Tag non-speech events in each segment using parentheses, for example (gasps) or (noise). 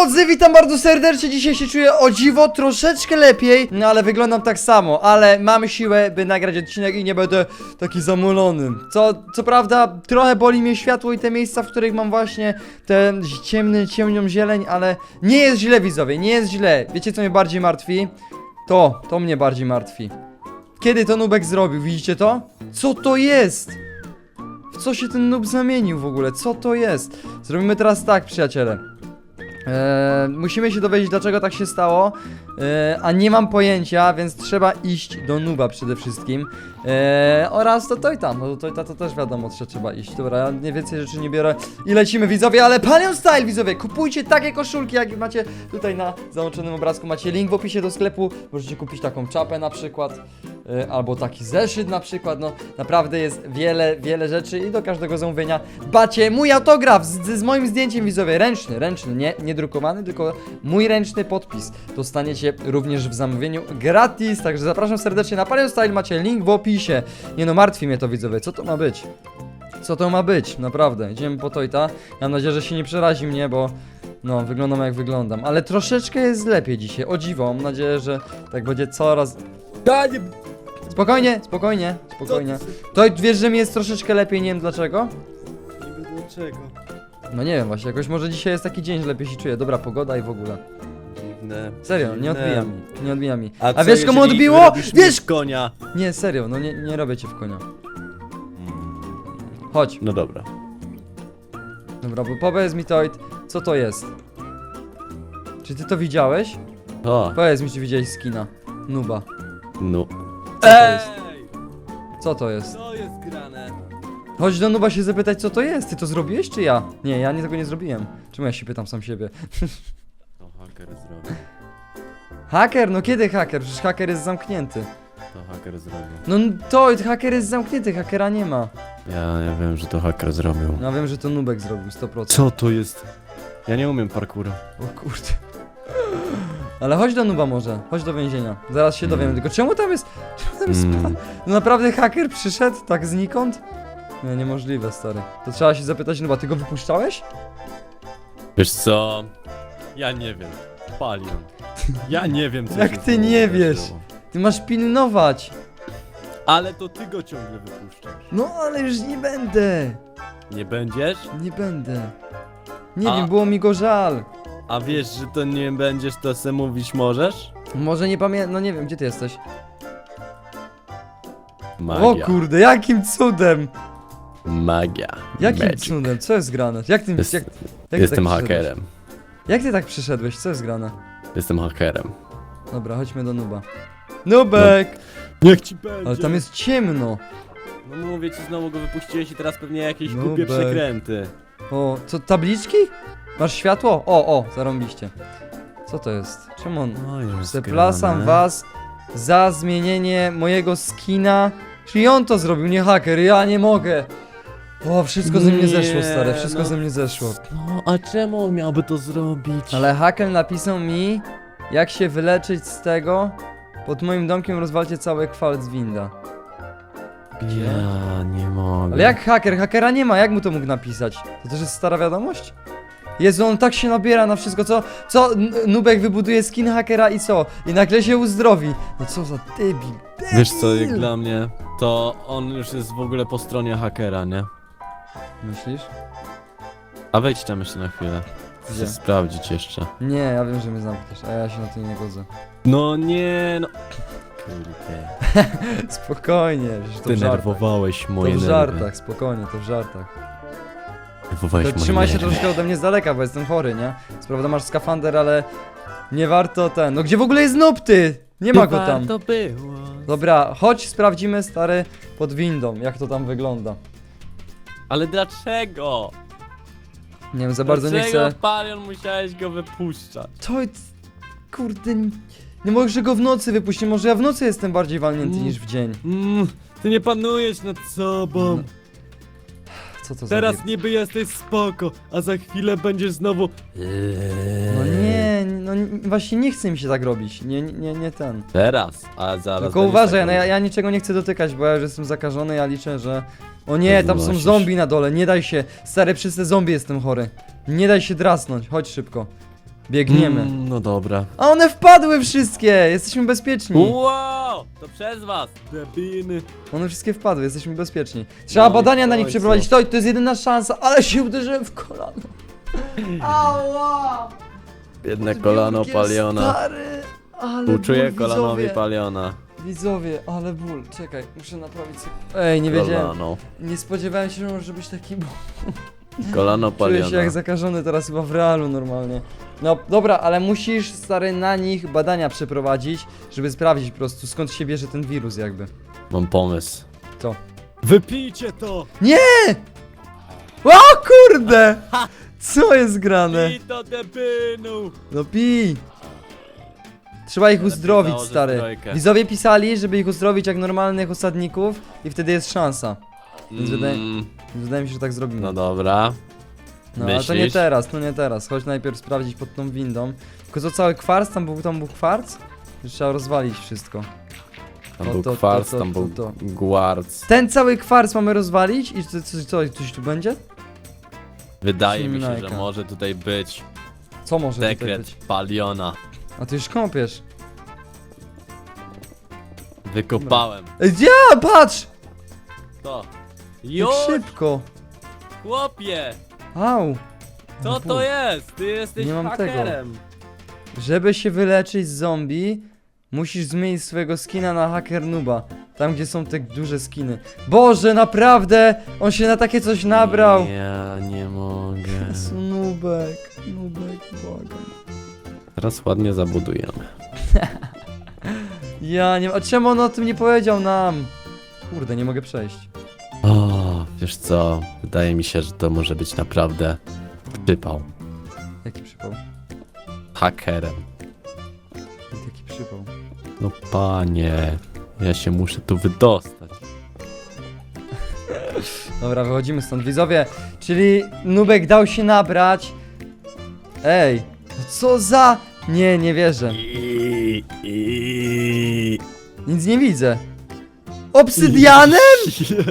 drodzy, witam bardzo serdecznie. Dzisiaj się czuję o dziwo troszeczkę lepiej, no ale wyglądam tak samo, ale mam siłę, by nagrać odcinek i nie będę taki zamulony. Co, co prawda, trochę boli mnie światło i te miejsca, w których mam właśnie ten ciemny, ciemnią zieleń, ale nie jest źle, widzowie, nie jest źle. Wiecie, co mnie bardziej martwi? To, to mnie bardziej martwi. Kiedy to Nubek zrobił, widzicie to? Co to jest? W co się ten noob zamienił w ogóle? Co to jest? Zrobimy teraz tak, przyjaciele. Eee, musimy się dowiedzieć, dlaczego tak się stało, eee, a nie mam pojęcia, więc trzeba iść do Nuba przede wszystkim. Eee, oraz do Tojta. No do Tojta to też wiadomo, że trzeba iść. Dobra, ja nie więcej rzeczy nie biorę i lecimy widzowie, ale Palion Style widzowie, kupujcie takie koszulki, jak macie tutaj na załączonym obrazku. Macie link w opisie do sklepu, możecie kupić taką czapę na przykład. e, Albo taki zeszyt na przykład, no naprawdę jest wiele, wiele rzeczy i do każdego zamówienia bacie mój autograf z, z moim zdjęciem widzowie, ręczny, ręczny, nie, nie drukowany, tylko mój ręczny podpis dostaniecie również w zamówieniu gratis, także zapraszam serdecznie na Palion Style, macie link w opisie. Nie no, martwi mnie to widzowie, co to ma być? Co to ma być? Naprawdę, idziemy po Tojta, mam nadzieję, że się nie przerazi mnie, bo no, wyglądam jak wyglądam, ale troszeczkę jest lepiej dzisiaj, o dziwo, mam nadzieję, że tak będzie coraz... Ja nie... Spokojnie, spokojnie, spokojnie. To wiesz, że mi jest troszeczkę lepiej, nie wiem dlaczego? Nie wiem dlaczego. No nie wiem właśnie, jakoś może dzisiaj jest taki dzień, że lepiej się czuję. Dobra pogoda i w ogóle. Dziwne. Serio, nie odbija mi, nie odbija mi. A, co, wiesz komu jeżeli odbiło? robisz mi Wiesz! konia. Nie, serio, no nie, nie robię cię w konia. Chodź. No dobra. Dobra, bo powiedz mi Toit, co to jest? Czy ty to widziałeś? O, Powiedz mi, czy widziałeś skina. Nuba. no. Co to jest? Co to jest? Co jest grane? Chodź do Nuba się zapytać, co to jest. Ty to zrobiłeś, czy ja? Nie, ja nie tego nie zrobiłem. Czemu ja się pytam sam siebie? (laughs) Haker zrobił. Haker, no kiedy haker? Przecież haker jest zamknięty. To haker zrobił. No to haker jest zamknięty, hakera nie ma. Ja, ja wiem, że to haker zrobił. No wiem, że to Nubek zrobił 100%. Co to jest? Ja nie umiem parkouru. O kurde. Ale chodź do Nuba może, chodź do więzienia. Zaraz się dowiemy, Mm. tylko czemu tam jest... Czemu tam jest... Mm. No naprawdę haker przyszedł tak znikąd? Nie, niemożliwe stary. To trzeba się zapytać Nuba, ty go wypuszczałeś? Wiesz co? Ja nie wiem. Palion. Ja nie wiem co Jak się ty nie wiesz? wydarzyło. Ty masz pilnować. Ale to ty go ciągle wypuszczasz. No ale już nie będę. Nie będziesz? Nie będę. Nie A- wiem, było mi go żal. A wiesz, że to nie będziesz, to se mówić możesz? Może nie pamiętam, no nie wiem, gdzie ty jesteś? Magia. O kurde, jakim cudem! Magia. Jakim Magic. cudem? Co jest grane? Jak ty, Jest, jak, jak ty jestem tak przyszedłeś? hakerem. Jak ty tak przyszedłeś? Co jest grane? Jestem hakerem. Dobra, chodźmy do Nuba. Nubek! Niech ci będzie. Ale tam jest ciemno. No mówię ci, znowu go wypuściłeś i teraz pewnie jakieś No głupie be- przekręty. O, co, tabliczki? Masz światło? O, o, zarąbiście. Co to jest? Czemu on... No już Zapraszam was za zmienienie mojego skina. Czyli on to zrobił, nie haker, ja nie mogę. O, wszystko ze mnie Nie, zeszło, stare, wszystko no. ze mnie zeszło. No, a czemu on miałby to zrobić? Ale haker napisał mi, jak się wyleczyć z tego. Pod moim domkiem rozwalcie cały kwalt z winda. Ja nie mogę. Ale jak haker? Hakera nie ma, jak mu to mógł napisać? To też jest stara wiadomość? Jezu, on tak się nabiera na wszystko, co, co N- Nubek wybuduje skin hakera i co? I nagle się uzdrowi. No co za debil. Wiesz co, jak dla mnie, to on już jest w ogóle po stronie hakera, nie? Myślisz? A wejdź tam jeszcze na chwilę. Chcę Gdzie? sprawdzić jeszcze. Nie, ja wiem, że mnie zamkniesz, a ja się na to nie godzę. No nie, no. Kurde. (laughs) Spokojnie, że to w żartach. Denerwowałeś To moje w nerwy. żartach, spokojnie, to w żartach. Denerwowałeś To moje trzymaj się nerwy. troszkę ode mnie z daleka, bo jestem chory, nie? Sprawda, masz skafander, ale nie warto ten. No gdzie w ogóle jest noob, ty? Nie ma go tam. To było. Dobra, chodź sprawdzimy, stary, pod windą, jak to tam wygląda. Ale dlaczego? Nie wiem, za bardzo nie dlaczego, chcę... Palion, musiałeś go wypuszczać? To jest... Kurde... Nie, nie mogę go w nocy wypuścić, może ja w nocy jestem bardziej walnięty Mm. niż w dzień. Mm, ty nie panujesz nad sobą. Co to za... Teraz wiek- niby jesteś spoko, a za chwilę będziesz znowu... No nie, no nie, właśnie nie chce mi się tak robić, nie, nie, nie ten. Teraz, a zaraz Tylko będziesz uważaj, tak no ja, ja niczego nie chcę dotykać, bo ja już jestem zakażony, ja liczę, że... O nie, tam są zombie na dole, nie daj się. Stary, przez te zombie jestem chory. Nie daj się drasnąć, chodź szybko. Biegniemy. Mm, no dobra. A one wpadły wszystkie! Jesteśmy bezpieczni. Wow! To przez was! Debiny! One wszystkie wpadły, jesteśmy bezpieczni. Trzeba No i badania na nich końcu. przeprowadzić. To, to jest jedyna szansa, ale się uderzyłem w kolano. Ała! Biedne kolano Wielkie, paliona. Stary, ale Uczuję ból, kolanowi widzowie. paliona. Widzowie, ale ból. Czekaj, muszę naprawić sobie. Ej, nie wiedziałem. Kolano. Nie spodziewałem się, że może być taki ból. Kolano Czuję się jak zakażony teraz chyba w realu normalnie. No dobra, ale musisz stary na nich badania przeprowadzić, żeby sprawdzić po prostu skąd się bierze ten wirus jakby. Mam pomysł. Co? Wypijcie to! O kurde! Co jest grane? I to debinu! No pij! Trzeba ich uzdrowić, założę stary. zbrojkę. Widzowie pisali, żeby ich uzdrowić jak normalnych osadników i wtedy jest szansa. Więc wydaje- Mm, Więc wydaje mi się, że tak zrobimy. no dobra. No ale to nie myślisz? teraz, to nie teraz. Chodź najpierw sprawdzić pod tą windą. Tylko co cały kwarc? Tam był, tam był kwarc? Że Trzeba rozwalić wszystko. Tam O, był to- to- kwarc, to- tam to- był to. gwarc. Ten cały kwarc mamy rozwalić i co, co, co coś tu będzie? Wydaje mi się, że może tutaj być Co może tutaj sekret być? paliona. A ty już kąpiesz. Wykopałem. Ej, ja, patrz! To. Jak Już! szybko! Chłopie! Au! Co to jest? Ty jesteś Nie mam hakerem. Żeby się wyleczyć z zombie, musisz zmienić swojego skina na hacker nuba. Tam, gdzie są te duże skiny. Boże, naprawdę! On się na takie coś nabrał! Ja nie mogę. (laughs) Jezu, nubek, nubek, błagam. Teraz ładnie zabudujemy. (laughs) Ja nie A czemu on o tym nie powiedział nam? Kurde, nie mogę przejść. O, wiesz co? Wydaje mi się, że to może być naprawdę przypał. Jaki przypał? Hakerem. Jaki przypał? No panie, ja się muszę tu wydostać. (laughs) Dobra, wychodzimy stąd. Widzowie, czyli Nubek dał się nabrać. Ej, no co za... Nie, nie wierzę. Nic nie widzę. Obsydianem?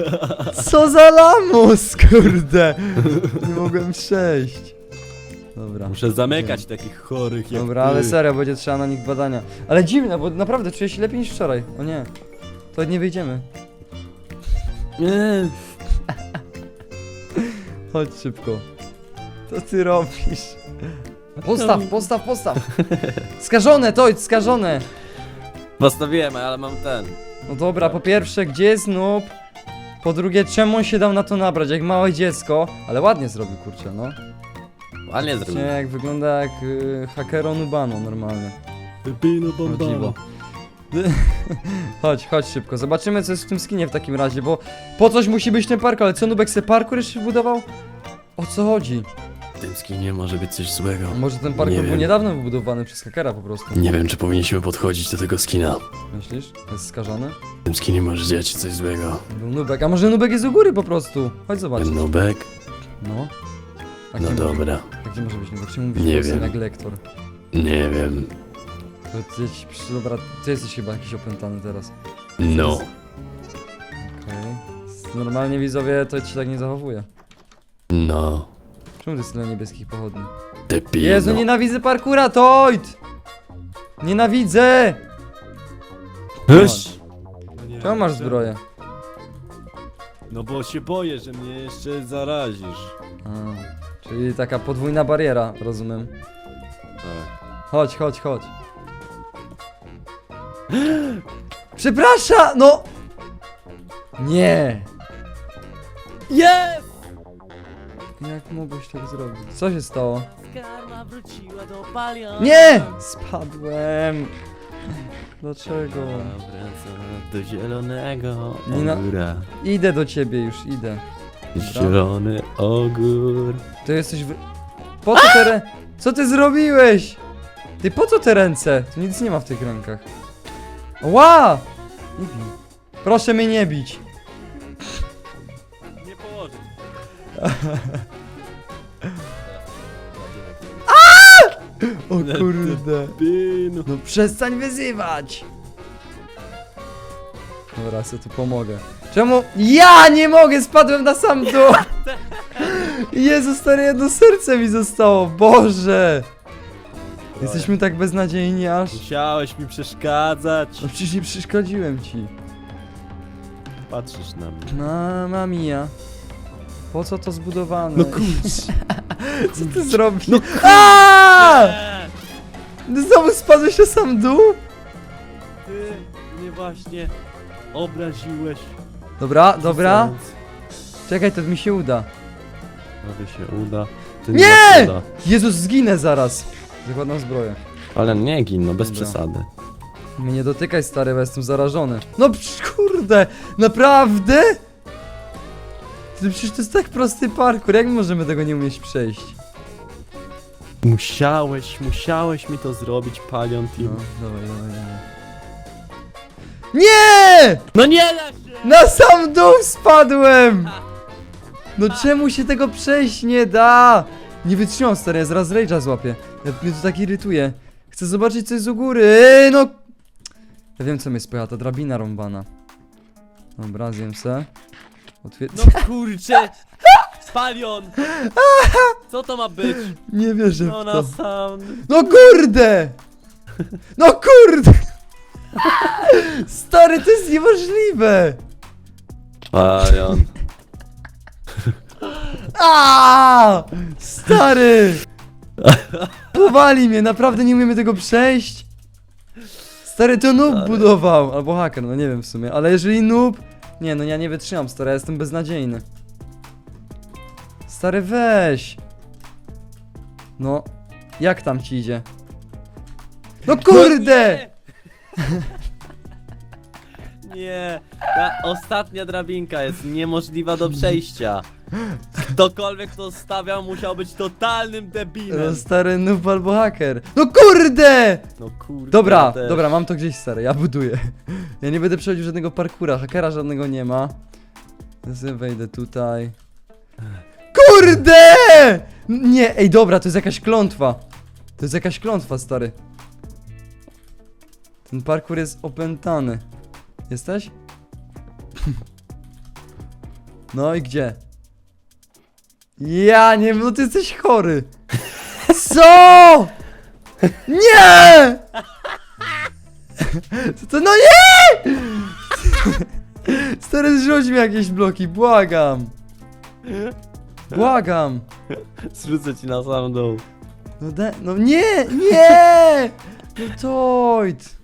(laughs) Co za lamus, kurde. Nie mogłem przejść. Dobra. Muszę zamykać takich chorych jak Dobra, ty. ale serio, będzie trzeba na nich badania. Ale dziwne, bo naprawdę czuję się lepiej niż wczoraj. O nie. To nie wyjdziemy. Nie. (laughs) Chodź szybko. Co ty robisz? Postaw, postaw, postaw. (laughs) Skażone, to skażone. Postawiłem, ale mam ten. No dobra, po pierwsze, gdzie jest noob? Po drugie, czemu on się dał na to nabrać, jak małe dziecko? Ale ładnie zrobił, kurczę, no. Ładnie Nie, zrobiłem. jak wygląda jak y, hakero nubano normalny. Pepino O dziwo. (laughs) chodź, chodź szybko, zobaczymy co jest w tym skinie w takim razie, bo po coś musi być ten parkour, ale co Nubek se parkour jeszcze wbudował? O co chodzi? W tym skinie może być coś złego. Może ten parkour Nie był wiem. niedawno wybudowany przez hakera po prostu. Nie wiem, czy powinniśmy podchodzić do tego skina. Myślisz? Jest skażony? W tym skinie może dziać się coś złego. Był Nubek, a może Nubek jest u góry po prostu? Chodź zobacz. Ten nubek? No. A No gdzie- dobra. A gdzie może być Nubek? Czemu mówisz Nie wiem. jak lektor? Nie wiem. To ty, ci- przy- dobra, ty jesteś chyba jakiś opętany teraz. No. Okej. Normalnie widzowie to ci tak nie zachowuje. No. Czemu to jest tyle niebieskich pochodni? Depino. Jezu, nienawidzę parkura, Toid! Nienawidzę! Hyś! Czemu masz zbroję? No bo się boję, że mnie jeszcze zarazisz. A, czyli taka podwójna bariera, rozumiem. Tak. Chodź, chodź, chodź. (gasps) Przepraszam, no! Nie! Jest! Jak mogłeś tak zrobić? Co się stało? Karma wróciła do paliona. Nie! Spadłem! Dlaczego? Wracam do zielonego Nie na- ogóra. Idę do ciebie już, idę. Zielony ogór. To jesteś w... Po co te rę... Co ty zrobiłeś? Ty po co te ręce? Tu nic nie ma w tych rękach. Ła! Nie bij. Proszę mnie nie bić. Nie położyć. (laughs) O kurde. Pinu. No przestań wyzywać! Dobra, sobie tu pomogę. Czemu? Ja nie mogę! Spadłem na sam dół! (laughs) Jezu, stary, jedno serce mi zostało! Boże! Jesteśmy tak beznadziejni aż... Musiałeś mi przeszkadzać. No przecież nie przeszkodziłem ci. Patrzysz na mnie. Mama mia. Po co to zbudowane? No kurczę. (laughs) Co ty zrobisz? No Aaaa! Znowu spadłeś na sam dół? Ty mnie właśnie obraziłeś. Dobra, dobra. Czekaj, to mi się uda. Może się uda. Ty Nie! ma cuda. Jezus, zginę zaraz. Zakładam zbroję. Ale nie gin, no bez Dobra. przesady. Mnie nie dotykaj, stary, bo jestem zarażony. No psz, kurde, naprawdę? Ty, Przecież to jest tak prosty parkour, jak my możemy tego nie umieć przejść? Musiałeś, musiałeś mi to zrobić, Palion No, Team. dawaj, dawaj, dawaj. Nie! No nie da się! Na sam dół spadłem! No czemu się tego przejść nie da? Nie wytrzymam, stary, ja zaraz rage'a złapię. Ja, mnie to tak irytuje. Chcę zobaczyć co jest u góry. Ej, no! Ja wiem co mnie spycha, ta drabina rąbana. Dobra, zjem se. Otwier... No kurczę! (laughs) Palion! Co to ma być? Nie wierzę No w na to. sam... No kurde! No kurde! Stary, to jest niemożliwe! Palion. A! Stary! Powali mnie, naprawdę nie umiemy tego przejść. Stary, to noob Stary. budował, albo haker, no nie wiem w sumie, ale jeżeli noob... Nie, no ja nie wytrzymam, stary, ja jestem beznadziejny. Stary, weź! No, jak tam ci idzie? No kurde! (laughs) Nie, ta ostatnia drabinka jest niemożliwa do przejścia. Ktokolwiek to stawiał musiał być totalnym No, debilem. stary noob albo haker. No kurde! No kurde. Dobra, też. dobra, mam to gdzieś stary, ja buduję. Ja nie będę przechodził żadnego parkura, hakera żadnego nie ma. Sobie wejdę tutaj. Kurde! Nie, ej dobra, to jest jakaś klątwa. To jest jakaś klątwa, stary. Ten parkour jest opętany. Jesteś? (laughs) No i gdzie? Ja nie wiem, no ty jesteś chory. Co? Nie! To, to no nie! (laughs) Stary, zrzuć mi jakieś bloki, błagam. Błagam. (laughs) Zrzucę ci na sam dół. No, de, no nie, nie! No Toit.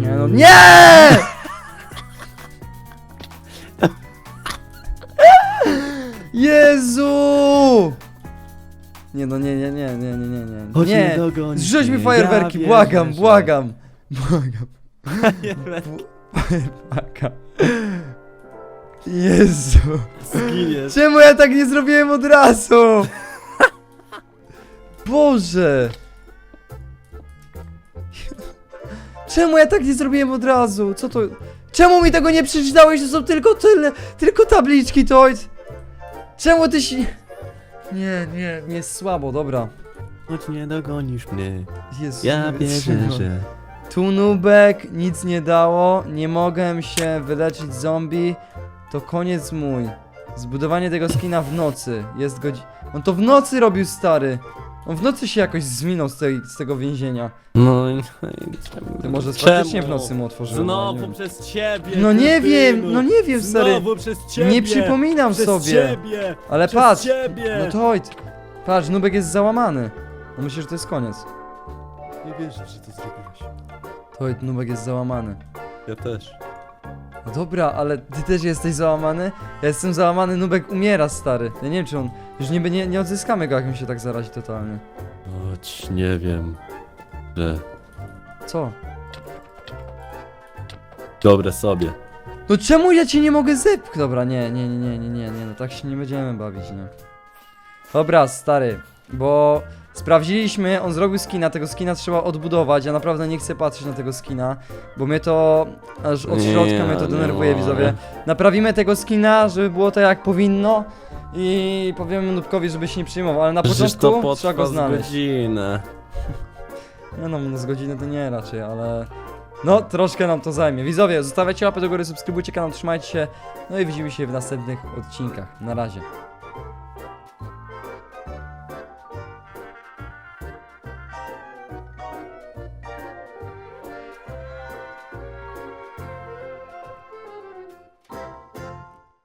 Nie no, nie! Jezu! Nie no, nie, nie, nie, nie, nie, nie, nie. Chodź Nie! dogonić, Zrzuć mi fajerwerki, ja błagam, wierzę. błagam! Błagam, fajerwerka. Jezu! Zginiesz. Czemu ja tak nie zrobiłem od razu? Boże! Czemu ja tak nie zrobiłem od razu? Co to? Czemu mi tego nie przeczytałeś? To są tylko tyle, tylko tabliczki, Toid! Czemu ty się... Nie, nie, nie jest słabo, dobra. Chodź nie dogonisz mnie. Jezu, Ja nie wierzę, wytrzymam. że... Tu nubek, nic nie dało, nie mogłem się wyleczyć z zombie, to koniec mój. Zbudowanie tego skina w nocy, jest godzina... On to w nocy robił, stary. On w nocy się jakoś zwinął z, tej, z tego więzienia. No i... i czemu? Ty może Czemu? faktycznie w nocy mu otworzyłem. ale nie Znowu wiem. przez ciebie. No nie kretynu. wiem, no nie wiem, stary. Znowu przez ciebie. Nie przypominam przez sobie. ciebie. Ale przez patrz, ciebie. no to ojc. Patrz, nubek jest załamany. No myślę, że to jest koniec. Nie wierzę, że to zrobiłeś. To nubek jest załamany. Ja też. No dobra, ale ty też jesteś załamany? Ja jestem załamany, Nubek umiera, stary. Ja nie wiem, czy on... Już nie, nie, nie odzyskamy go, jak mi się tak zarazi totalnie. Choć nie wiem, że... Co? Dobre sobie. No czemu ja cię nie mogę zepchnąć? Dobra, nie, nie, nie, nie, nie, nie, nie, no tak się nie będziemy bawić, nie. Dobra, stary, bo sprawdziliśmy, on zrobił skina, tego skina trzeba odbudować, ja naprawdę nie chcę patrzeć na tego skina, bo mnie to, aż od Nie, środka mnie to nie denerwuje, mogę. widzowie. Naprawimy tego skina, żeby było to jak powinno i powiemy Nubkowi, żeby się nie przejmował, ale na Przecież początku to trzeba go z znaleźć. godzinę. (laughs) No, no z godziny to nie raczej, ale... No, troszkę nam to zajmie. Widzowie, zostawiajcie łapę do góry, subskrybujcie kanał, trzymajcie się. No i widzimy się w następnych odcinkach. Na razie.